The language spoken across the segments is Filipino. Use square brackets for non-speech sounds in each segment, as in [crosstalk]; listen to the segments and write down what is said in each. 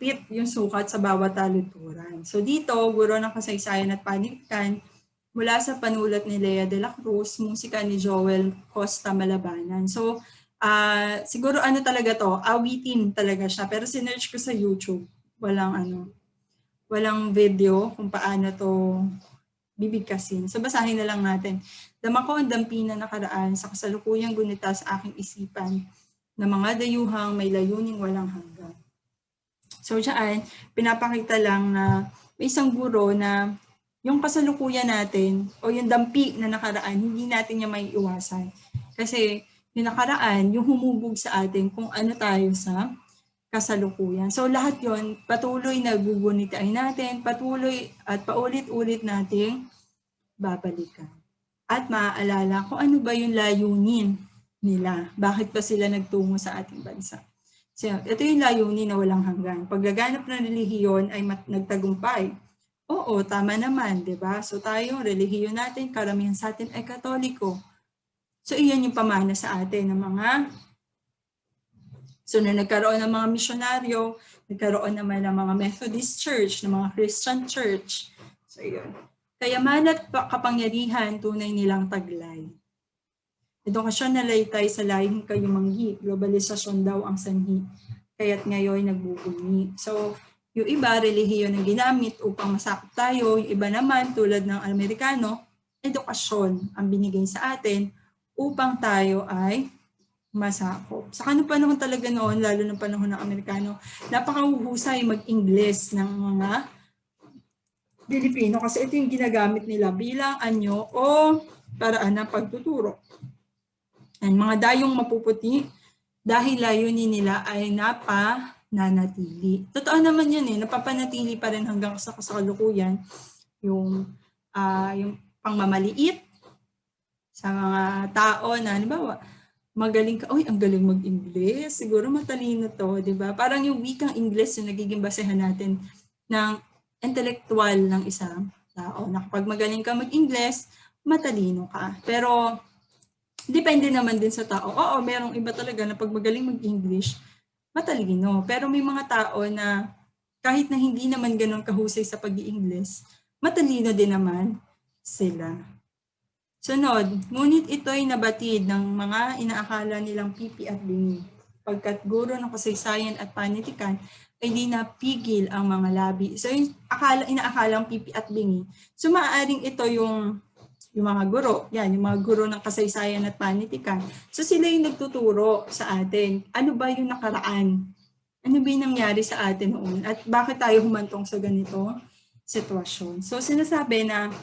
mahigpit yung sukat sa bawat taludturan. So dito, guro ng kasaysayan at panitikan, mula sa panulat ni Lea de la Cruz, musika ni Joel Costa Malabanan. So uh, siguro ano talaga to, awitin talaga siya. Pero sinerch ko sa YouTube, walang ano, walang video kung paano to bibigkasin. So basahin na lang natin. Dama ko ang dampi na nakaraan sa kasalukuyang gunita sa aking isipan na mga dayuhang may layuning walang hanggan. So dyan, pinapakita lang na may isang guro na yung kasalukuyan natin o yung dampi na nakaraan, hindi natin niya may iwasan. Kasi yung nakaraan, yung humubog sa atin kung ano tayo sa kasalukuyan. So lahat yon patuloy na gugunitain natin, patuloy at paulit-ulit nating babalikan. At maaalala kung ano ba yung layunin nila. Bakit ba sila nagtungo sa ating bansa? So, ito yung layunin na walang hanggan. Paglaganap ng relihiyon ay nagtagumpay. Oo, tama naman, di ba? So tayo, relihiyon natin, karamihan sa atin ay katoliko. So iyan yung pamana sa atin ng mga So na nagkaroon ng mga misyonaryo, nagkaroon naman ng mga Methodist Church, ng mga Christian Church. So yun. Kayaman at kapangyarihan, tunay nilang taglay. Edukasyon na laytay sa lahing kayumanggi, globalisasyon daw ang sanhi, kaya't ngayon nagbubunyi. So, yung iba, relihiyon ang ginamit upang masakop tayo. Yung iba naman, tulad ng Amerikano, edukasyon ang binigay sa atin upang tayo ay masakop. Sa kanong panahon talaga noon, lalo ng panahon ng Amerikano, napakahuhusay mag-Ingles ng mga Pilipino kasi ito yung ginagamit nila bilang anyo o paraan ng pagtuturo. And mga dayong mapuputi dahil layunin nila ay napa nanatili. Totoo naman yun eh, napapanatili pa rin hanggang sa kasalukuyan yung, uh, yung pangmamaliit sa mga tao na, halimbawa, magaling ka, oy, ang galing mag-Ingles, siguro matalino to, di ba? Parang yung wikang Ingles yung nagiging basehan natin ng intellectual ng isang tao. Na kapag magaling ka mag-Ingles, matalino ka. Pero depende naman din sa tao. Oo, merong iba talaga na pag magaling mag-English, matalino. Pero may mga tao na kahit na hindi naman ganun kahusay sa pag english matalino din naman sila. Sunod, ngunit ito'y nabatid ng mga inaakala nilang pipi at bingi. Pagkat guro ng kasaysayan at panitikan ay di napigil ang mga labi. So yung akala, inaakalang pipi at bingi. So maaaring ito yung yung mga guro, yan, yung mga guro ng kasaysayan at panitikan. So sila yung nagtuturo sa atin. Ano ba yung nakaraan? Ano ba yung nangyari sa atin noon? At bakit tayo humantong sa ganito sitwasyon? So sinasabi na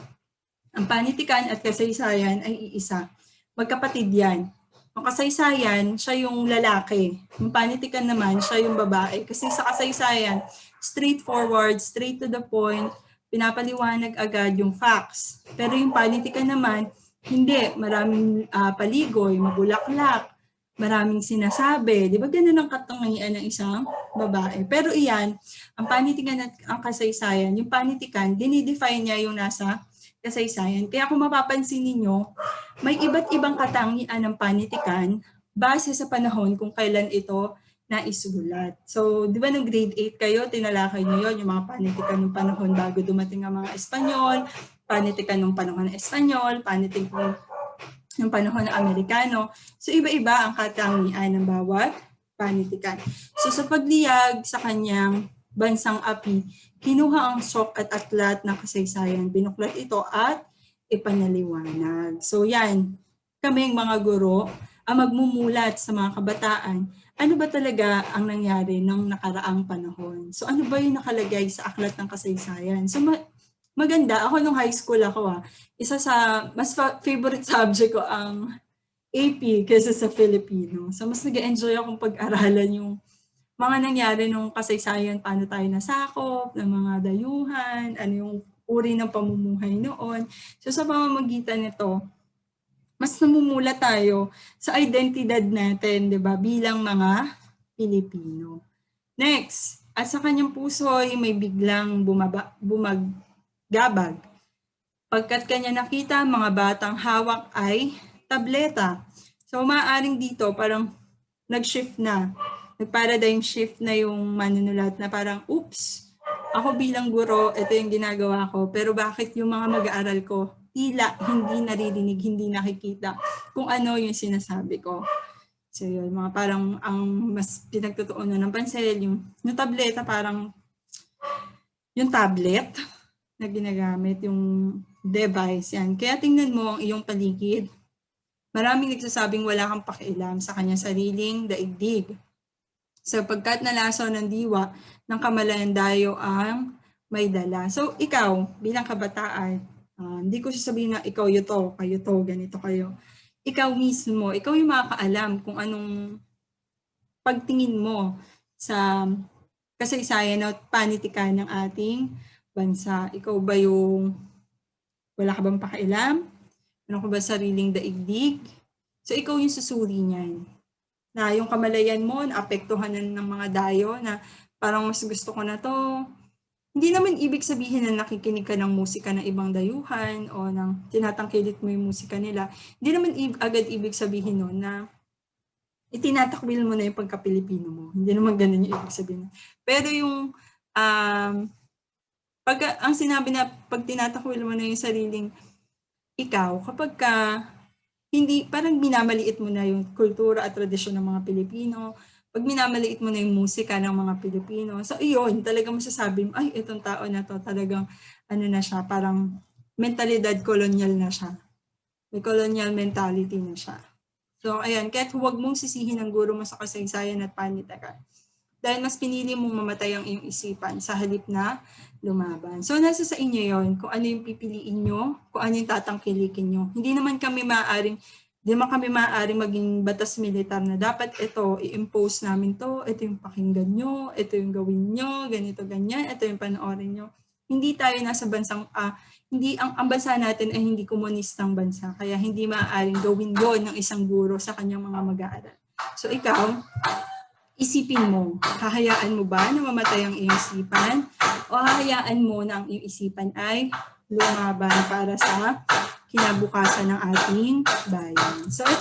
ang panitikan at kasaysayan ay iisa. Magkapatid yan. Ang kasaysayan, siya yung lalaki. Yung panitikan naman, siya yung babae. Kasi sa kasaysayan, straightforward, straight to the point, pinapaliwanag agad yung facts. Pero yung politika naman, hindi. Maraming uh, paligoy, mabulaklak, maraming sinasabi. Di ba ganun ang katangian ng isang babae? Pero iyan, ang panitikan at ang kasaysayan, yung panitikan, dinidefine niya yung nasa kasaysayan. Kaya kung mapapansin ninyo, may iba't ibang katangian ng panitikan base sa panahon kung kailan ito na isulat. So, di ba nung grade 8 kayo, tinalakay niyo yon yung mga panitikan ng panahon bago dumating ang mga Espanyol, panitikan ng panahon ng Espanyol, panitikan ng panahon ng Amerikano. So, iba-iba ang katangian ng bawat panitikan. So, sa pagliyag sa kanyang bansang api, kinuha ang sok at atlat ng kasaysayan, binuklat ito at ipanaliwanag. So, yan, kaming mga guro ang magmumulat sa mga kabataan ano ba talaga ang nangyari nung nakaraang panahon? So ano ba yung nakalagay sa aklat ng kasaysayan? So ma- maganda, ako nung high school ako ah, isa sa mas fa- favorite [laughs] subject ko ang AP kaysa sa Filipino. So mas nag-enjoy akong pag-aralan yung mga nangyari nung kasaysayan, paano tayo nasakop, ng mga dayuhan, ano yung uri ng pamumuhay noon. So sa pamamagitan nito, mas namumula tayo sa identidad natin, 'di ba, bilang mga Pilipino. Next, at sa kanyang puso ay may biglang bumaba, bumaggabag. Pagkat kanya nakita mga batang hawak ay tableta. So maaaring dito parang nag-shift na nag-paradigm shift na yung manunulat na parang, oops, ako bilang guro, ito yung ginagawa ko, pero bakit yung mga mag-aaral ko, tila hindi naririnig, hindi nakikita kung ano yung sinasabi ko. So yun, mga parang ang mas pinagtutuunan ng pansel, yung, yung tableta parang yung tablet na ginagamit, yung device, yan. Kaya tingnan mo ang iyong paligid. Maraming nagsasabing wala kang pakialam sa kanyang sariling daigdig. Sapagkat nalaso ng diwa ng kamalayan dayo ang may dala. So, ikaw, bilang kabataan, uh, hindi ko sasabihin na ikaw yuto, kayo to, ganito kayo. Ikaw mismo, ikaw yung makakaalam kung anong pagtingin mo sa kasaysayan at panitikan ng ating bansa. Ikaw ba yung wala ka bang pakialam? Ano ka ba sariling daigdig? So ikaw yung susuri niyan. Na yung kamalayan mo, naapektuhan na ng mga dayo na parang mas gusto ko na to. Hindi naman ibig sabihin na nakikinig ka ng musika ng ibang dayuhan o ng tinatangkilit mo yung musika nila. Hindi naman i- agad ibig sabihin nun na itinatakwil mo na yung pagka-Pilipino mo. Hindi naman ganun yung ibig sabihin. Pero yung um, pag ang sinabi na pag tinatakwil mo na yung sariling ikaw, kapag ka hindi, parang minamaliit mo na yung kultura at tradisyon ng mga Pilipino, pag minamaliit mo na yung musika ng mga Pilipino, so iyon, talagang masasabi mo, ay, itong tao na to, talagang, ano na siya, parang mentalidad colonial na siya. May colonial mentality na siya. So, ayan, kahit huwag mong sisihin ang guro mo sa kasaysayan at panitakan. Dahil mas pinili mong mamatay ang iyong isipan sa halip na lumaban. So, nasa sa inyo yon kung ano yung pipiliin nyo, kung ano yung tatangkilikin nyo. Hindi naman kami maaaring, hindi naman kami maaaring maging batas militar na dapat ito, i-impose namin to, ito yung pakinggan nyo, ito yung gawin nyo, ganito, ganyan, ito yung panoorin nyo. Hindi tayo nasa bansang, ah, hindi, ang, ang bansa natin ay hindi komunistang bansa, kaya hindi maaaring gawin yon ng isang guro sa kanyang mga mag-aaral. So, ikaw, isipin mo, hahayaan mo ba na mamatay ang iyong isipan o hahayaan mo na ang iyong isipan ay lumaban para sa kinabukasan ng ating bayan. So